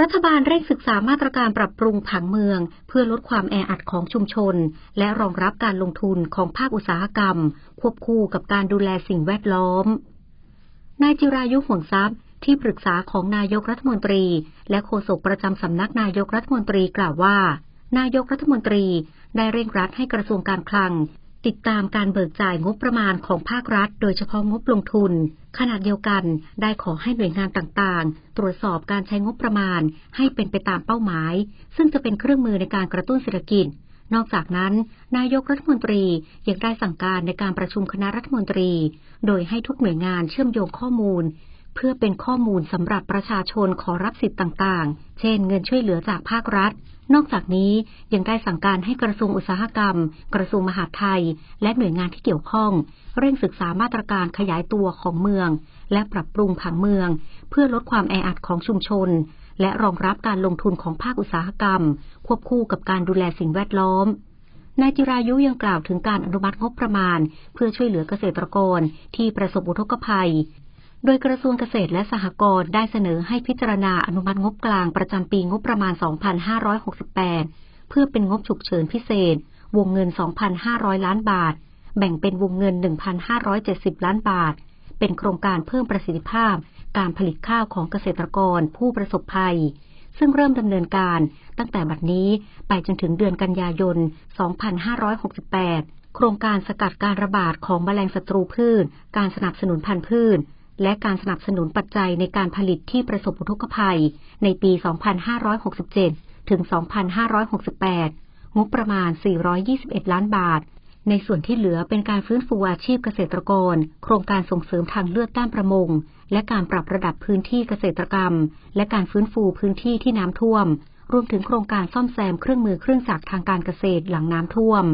รัฐบาลเร่งศึกษามาตรการปรับปรุงผังเมือง เพื่อลดความแออัดของชุมชน และรองรับการลงทุนของภาคอุตสาหกรรม ควบคู่กับการดูแลสิ่งแวดล้อม นายจิรายุห่วงทรัพย์ที่ปรึกษาของนายกรัฐมนตรี และโฆษกประจำสำนักนายกรัฐมนตรีกล่าวว่า นายกรัฐมนตรีได้เร่งรัดให้กระทรวงการคลัง ติดตามการเบิกจ่ายงบประมาณของภาครัฐ โดยเฉพาะงบลงทุน ขณะเดียวกันได้ขอให้หน่วยงานต่างๆ ตรวจสอบการใช้งบประมาณให้เป็นไปตามเป้าหมาย ซึ่งจะเป็นเครื่องมือในการกระตุ้นเศรษฐกิจ นอกจากนั้น นายกรัฐมนตรียังได้สั่งการในการประชุมคณะรัฐมนตรี โดยให้ทุกหน่วยงานเชื่อมโยงข้อมูล เพื่อเป็นข้อมูลสำหรับประชาชนขอรับสิทธิ์ต่างๆ เช่น เงินช่วยเหลือจากภาครัฐ นอกจากนี้ยังได้สั่งการให้กระทรวงอุตสาหกรรม กระทรวงมหาดไทย และหน่วยงานที่เกี่ยวข้อง เร่งศึกษามาตรการขยายตัวของเมือง และปรับปรุงผังเมือง เพื่อลดความแออัดของชุมชน และรองรับการลงทุนของภาคอุตสาหกรรม ควบคู่กับการดูแลสิ่งแวดล้อมนายจิรายุยังกล่าวถึงการอนุมัติงบประมาณ เพื่อช่วยเหลือเกษตรกรที่ประสบอุทกภัย โดยกระทรวงเกษตรและสหกรณ์ได้เสนอให้พิจารณาอนุมัติงบกลางประจำปีงบประมาณ 2568 เพื่อเป็นงบฉุกเฉินพิเศษ วงเงิน 2,500 ล้านบาท แบ่งเป็นวงเงิน 1,570 ล้านบาท เป็นโครงการเพิ่มประสิทธิภาพ การผลิตข้าวของเกษตรกรผู้ประสบภัย ซึ่งเริ่มดำเนินการตั้งแต่บัดนี้ไปจนถึงเดือนกันยายน 2568 โครงการสกัดการระบาดของแมลงศัตรูพืช การสนับสนุนพันธุ์พืช และการสนับสนุนปัจจัยในการผลิตที่ประสบอุทกภัย ในปี 2567 ถึง 2568 งบประมาณ 421 ล้านบาท ในส่วนที่เหลือเป็นการฟื้นฟูอาชีพเกษตรกร โครงการส่งเสริมทางเลือกด้านประมง และการปรับระดับพื้นที่เกษตรกรรม และการฟื้นฟูพื้นที่ที่น้ำท่วม รวมถึงโครงการซ่อมแซมเครื่องมือเครื่องจักรทางการเกษตรหลังน้ำท่วม